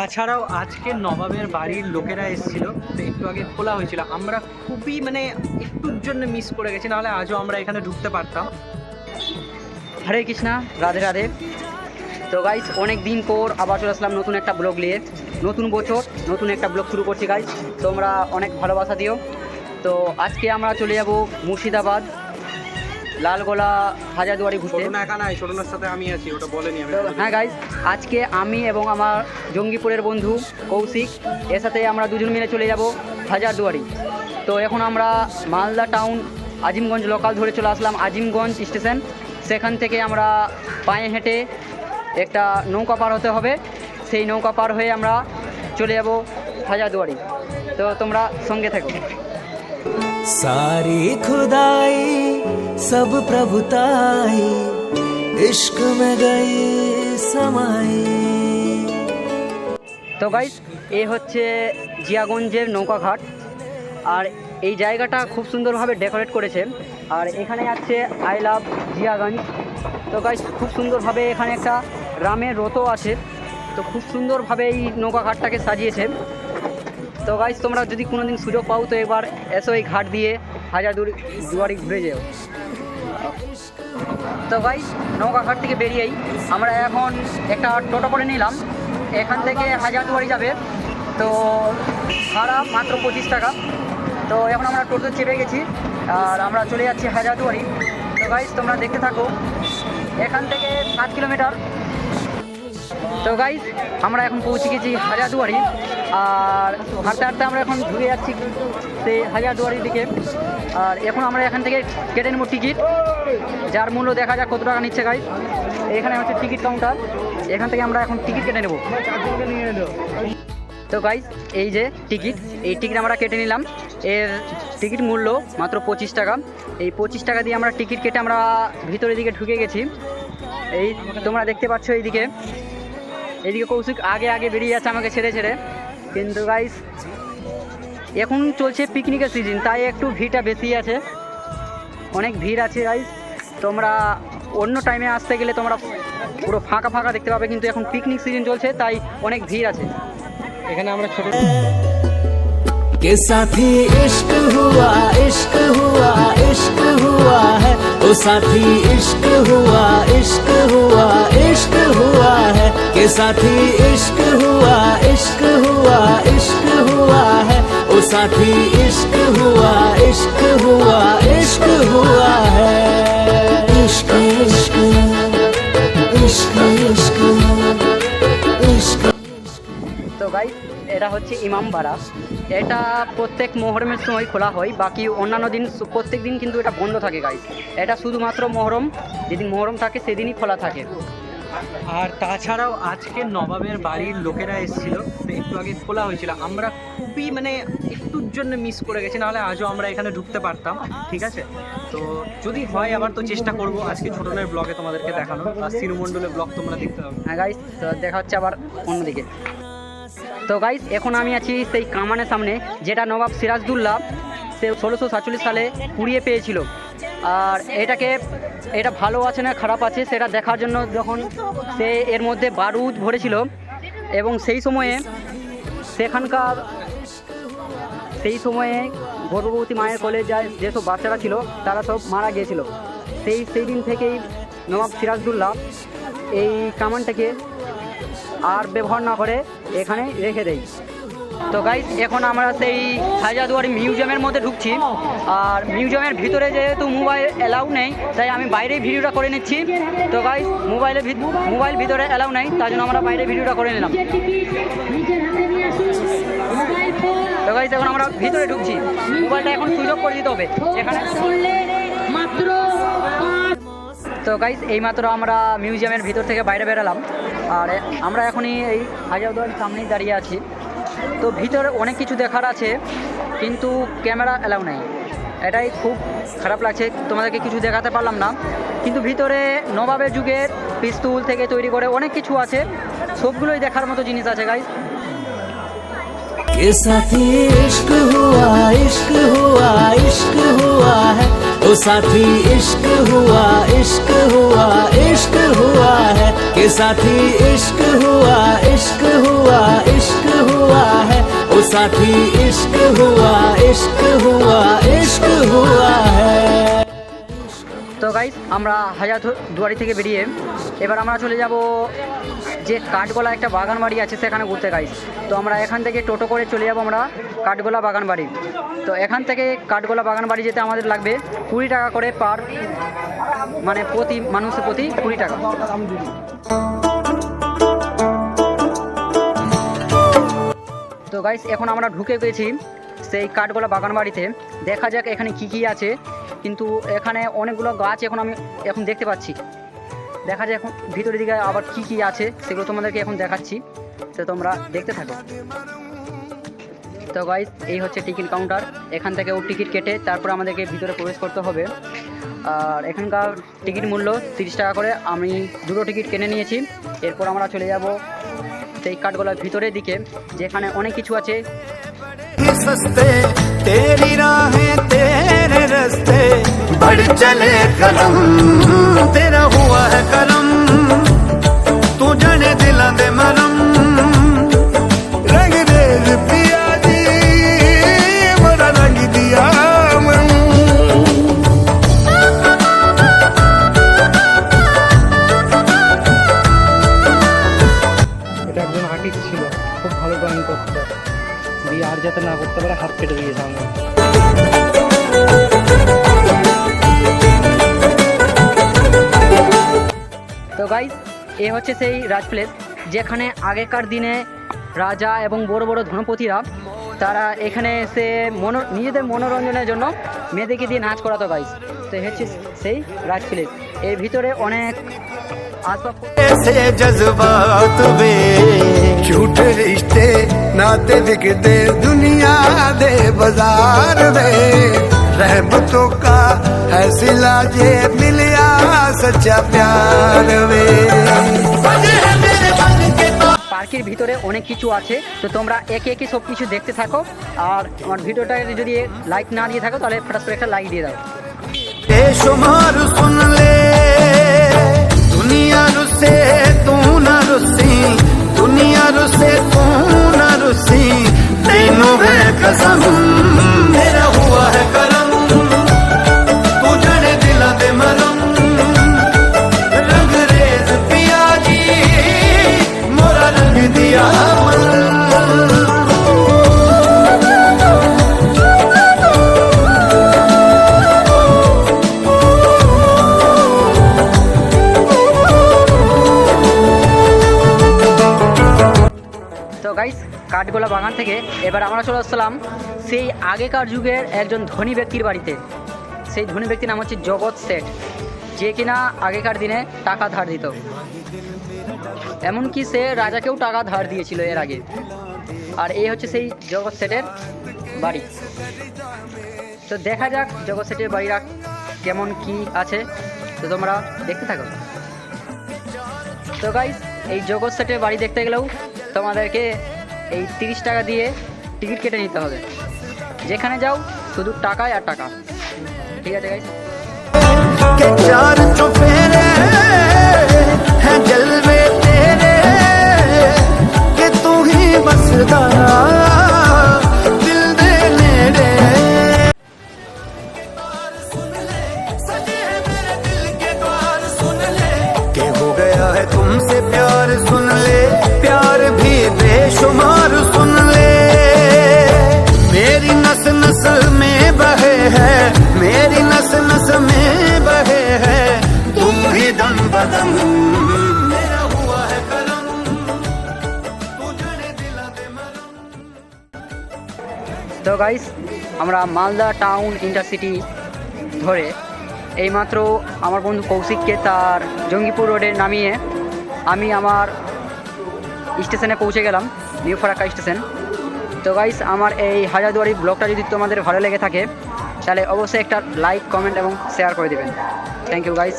তাছাড়াও আজকে নবাবের বাড়ির লোকেরা এসেছিল, তো একটু আগে খোলা হয়েছিল। আমরা খুবই মানে একটুর জন্য মিস করে গেছি, নাহলে আজও আমরা এখানে ঢুকতে পারতাম। হরে কৃষ্ণা, রাধে রাধে। তো গাইস অনেক দিন পর আবার চলে আসলাম নতুন একটা ব্লগ নিয়ে। নতুন বছর, নতুন একটা ব্লগ শুরু করছি গাইস তোমরা অনেক ভালোবাসা দিও। তো আজকে আমরা চলে যাব মুর্শিদাবাদ। লালগোলা হাজারদুয়ারি ঘুরতে। ছোটনা একা নাই ছোটনার সাথে আমি আছি ওটা বলেনি আমি। হ্যাঁ গাইজ আজকে আমি এবং আমার জঙ্গিপুরের বন্ধু কৌশিক এর সাথে আমরা দুজন মিলে চলে যাব হাজারদুয়ারি। তো এখন আমরা মালদা টাউন আজিমগঞ্জ লোকাল ধরে চলে আসলাম আজিমগঞ্জ স্টেশন। সেখান থেকে আমরা পায়ে হেঁটে একটা নৌকা পার হতে হবে। সেই নৌকা পার হয়ে আমরা চলে যাব হাজারদুয়ারি। তো তোমরা সঙ্গে থাকো। सारी खुदाई सब प्रभुताई इश्क में गई समाई তো গাইস এ হচ্ছে জিয়াগঞ্জের নৌকাঘাট আর এই জায়গাটা খুব সুন্দরভাবে ডেকোরেট করেছে আর এখানে আছে আই লাভ জিয়াগঞ্জ তো গাইস খুব সুন্দরভাবে এখানে একটা রামের রথও আছে তো খুব সুন্দরভাবে এই নৌকাঘাটটাকে সাজিয়েছে তো গাইজ তোমরা যদি কোনো দিন সুযোগ পাও তো এবার এসো এই ঘাট দিয়ে, হাজার দূর দুয়ারি ঘুরে যেও। তো গাইজ নৌকা ঘাট থেকে বেরিয়েই আমরা এখন একটা টোটো করে নিলাম। এখান থেকে হাজারদুয়ারি যাবে। তো ভাড়া মাত্র পঁচিশ টাকা। তো এখন আমরা টোটো চেপে গেছি, আর আমরা চলে যাচ্ছি হাজারদুয়ারি তো গাইস তোমরা দেখতে থাকো, এখান থেকে সাত কিলোমিটার। তো গাইস আমরা এখন পৌঁছে গেছি হাজারদুয়ারি আর হাঁটতে হাঁটতে আমরা এখন ঘুরে যাচ্ছি সেই হাজারদুয়ারির দিকে। আর এখন আমরা এখান থেকে কেটে নেব টিকিট। যার মূল্য দেখা যাক কত টাকা নিচ্ছে গাইস এখানে হচ্ছে টিকিট কাউন্টার এখান থেকে আমরা এখন টিকিট কেটে নেব। তো গাইস এই যে টিকিট, এই টিকিট আমরা কেটে নিলাম। এর টিকিট মূল্য মাত্র পঁচিশ টাকা। এই পঁচিশ টাকা দিয়ে আমরা টিকিট কেটে আমরা ভিতরের দিকে ঢুকে গেছি। এই তোমরা দেখতে পাচ্ছ এইদিকে। এদিকে কৌশিক আগে আগে বেরিয়ে যাচ্ছে আমাকে ছেড়ে ছেড়ে। কিন্তু গাইস এখন চলছে পিকনিকের সিজন তাই একটু ভিড়টা বেশি আছে। অনেক ভিড় আছে গাইস তোমরা অন্য টাইমে আসতে গেলে তোমরা পুরো ফাঁকা ফাঁকা দেখতে পাবে, কিন্তু এখন পিকনিক সিজন চলছে, তাই অনেক ভিড় আছে। এখানে আমরা ছোট কে সাথে ইশক হুয়া ইশক साथी, इश्क हुआ इश्क हुआ इश्क हुआ है। के साथी, इश्क हुआ इश्क हुआ इश्क हुआ है। ओ साथी, इश्क हुआ इश्क हुआ इश्क हुआ है। এটা হচ্ছে ইমামবাড়া এটা প্রত্যেক মহরমের সময় খোলা হয় বাকি অন্যান্য দিন প্রত্যেক দিন কিন্তু এটা বন্ধ থাকে গাইস এটা শুধুমাত্র মহরম যেদিন মহরম থাকে সেদিনই খোলা থাকে। আর তাছাড়াও আজকে নবাবের বাড়ির লোকেরা এসেছিল তো একটু আগে খোলা হয়েছিল। আমরা খুবই মানে একটুর জন্য মিস করে গেছি নাহলে আজও আমরা এখানে ঢুকতে পারতাম ঠিক আছে? তো যদি হয় আবার তো চেষ্টা করব আজকে ছোটনের ব্লগে তোমাদেরকে দেখানো আর শিরুমণ্ডলের ব্লগ তোমরা দেখতে পাবে। হ্যাঁ গাইস দেখা হচ্ছে আবার অন্যদিকে। তো গাইস এখন আমি আছি সেই কামানের সামনে, যেটা নবাব সিরাজদুল্লাহ সে ষোলোশো সাতচল্লিশ সালে পুড়িয়ে পেয়েছিল। আর এটাকে, এটা ভালো আছে না খারাপ আছে সেটা দেখার জন্য যখন সে এর মধ্যে বারুদ ভরেছিল, এবং সেই সময়ে সেখানকার, সেই সময়ে গর্ভবতী মায়ের কোলে যা যেসব বাচ্চারা ছিল, তারা সব মারা গিয়েছিল। সেই সেই দিন থেকেই নবাব সিরাজদুল্লাহ এই কামানটাকে আর ব্যবহার না করে এখানে রেখে দেয় তো গাইজ এখন আমরা সেই হাজারদুয়ারি মিউজিয়ামের মধ্যে ঢুকছি। আর মিউজিয়ামের ভিতরে যেহেতু মোবাইল অ্যালাউ নেই, তাই আমি বাইরেই ভিডিওটা করে নিচ্ছি। তো গাইজ মোবাইলের মোবাইল ভিতরে অ্যালাউ নেই তাই জন্য আমরা বাইরে ভিডিওটা করে নিলাম। তো গাইজ এখন আমরা ভিতরে ঢুকছি। মোবাইলটা এখন সুযোগ করে দিতে হবে। এখানে তো গাইজ এইমাত্র আমরা মিউজিয়ামের ভিতর থেকে বাইরে বেরালাম আর আমরা এখনই এই হাজারদুয়ারির সামনেই দাঁড়িয়ে আছি তো ভিতরে অনেক কিছু দেখার আছে কিন্তু ক্যামেরা অ্যালাউ নেই এটাই খুব খারাপ লাগছে তোমাদেরকে কিছু দেখাতে পারলাম না কিন্তু ভিতরে নবাবের যুগের পিস্তুল থেকে তৈরি করে অনেক কিছু আছে সবগুলোই দেখার মতো জিনিস আছে গাইজ के साथी इश्क हुआ इश्क हुआ इश्क हुआ है ओ साथी, इश्क हुआ इश्क हुआ इश्क हुआ है। के साथी, इश्क हुआ इश्क हुआ इश्क हुआ है। ओ साथी, इश्क हुआ इश्क हुआ গাইস, আমরা হাজার দুয়ারি থেকে বেরিয়ে এবার আমরা চলে যাব যে কাঠগোলা একটা বাগান বাড়ি আছে সেখানে ঘুরতে গাইস। তো আমরা এখান থেকে টোটো করে চলে যাব আমরা কাঠগোলা বাগান বাড়ি তো এখান থেকে কাঠগোলা বাগান বাড়ি যেতে আমাদের লাগবে কুড়ি টাকা করে পার মানে প্রতি মানুষের প্রতি কুড়ি টাকা। তো গাইস, এখন আমরা ঢুকে গেছি সেই কাঠগোলা বাগান বাড়িতে দেখা যাক এখানে কি কি আছে। কিন্তু এখানে অনেকগুলো গাছ এখন আমি এখন দেখতে পাচ্ছি। দেখা যায় এখন ভিতরের দিকে আবার কি কি আছে, সেগুলো তোমাদেরকে এখন দেখাচ্ছি। তো তোমরা দেখতে থাকো। তো গাইজ এই হচ্ছে টিকিট কাউন্টার এখান থেকে ও টিকিট কেটে তারপর আমাদেরকে ভিতরে প্রবেশ করতে হবে। আর এখানকার টিকিট মূল্য তিরিশ টাকা করে। আমি দুটো টিকিট কিনে নিয়েছি। এরপর আমরা চলে যাব সেই কাঠগোলার ভিতরের দিকে। যেখানে অনেক কিছু আছে। सस्ते तेरी राहें तेरे रस्ते बढ़ चले कदम तेरा हुआ है करम तू जाने दिलां दे मरम এ হচ্ছে সেই রাজ প্লেস যেখানে আগেকার দিনে রাজা এবং বড় বড় ধনপতিরা তারা এখানে এসে মনো নিজেদের মনোরঞ্জনের জন্য মেয়েদেরকে দিয়ে নাচ করাতো গাইস তো এ হচ্ছে সেই রাজ প্লেস এর ভিতরে অনেক আসবাব ऐसे जज्बात वे झूठे रिश्ते नाते बिकते दुनिया दे बाजार में रहमतों का है सिला जे मिलिया सच्चा प्यार वे পার্কের ভিতরে অনেক কিছু আছে তো তোমরা একে একে সব কিছু দেখতে থাকো আর আমার ভিডিওটা যদি লাইক না দিয়ে থাকো তাহলে ফটাস করে একটা লাইক দিয়ে দাও बेशुमार सुन ले दुनिया रुसे तू न रुसी दुनिया रुसे থেকে এবার আমরা চলে আসলাম সেই আগেকার যুগের একজন ধনী ব্যক্তির বাড়িতে। সেই ধনী ব্যক্তির নাম হচ্ছে জগৎ শেঠ। যে কিনা আগেকার দিনে টাকা ধার দিত। এমনকি সে রাজাকেও টাকা ধার দিয়েছিল এর আগে। আর এই হচ্ছে সেই জগৎ শেঠের বাড়ি। তো দেখা যাক জগৎ শেঠের বাড়িরা কেমন কি আছে। তো তোমরা দেখতে থাকো। তো গাইস এই জগৎ সেটের বাড়ি দেখতে গেলেও তোমাদেরকে এই তিরিশ টাকা দিয়ে টিকিট কেটে নিতে হবে। যেখানে যাও, শুধু টাকায় আর টাকা। ঠিক আছে গাইস मेरी नस नस में बहे है मेरी नस नस में बहे है तुम ही दम बदम मेरा हुआ है करम तू जाने दिला दे मरम তো গাইস আমরা মালদা টাউন ইন্টারসিটি ধরে এইমাত্র আমার বন্ধু কৌশিককে তার জঙ্গিপুর রোডে নামিয়ে আমি আমার স্টেশনে পৌঁছে গেলাম নিউ ফারাক্কা স্টেশন তো গাইস আমার এই হাজারদুয়ারি ব্লগটা যদি তোমাদের ভালো লেগে থাকে, তাহলে অবশ্যই একটা লাইক কমেন্ট এবং শেয়ার করে দেবেন। Thank you guys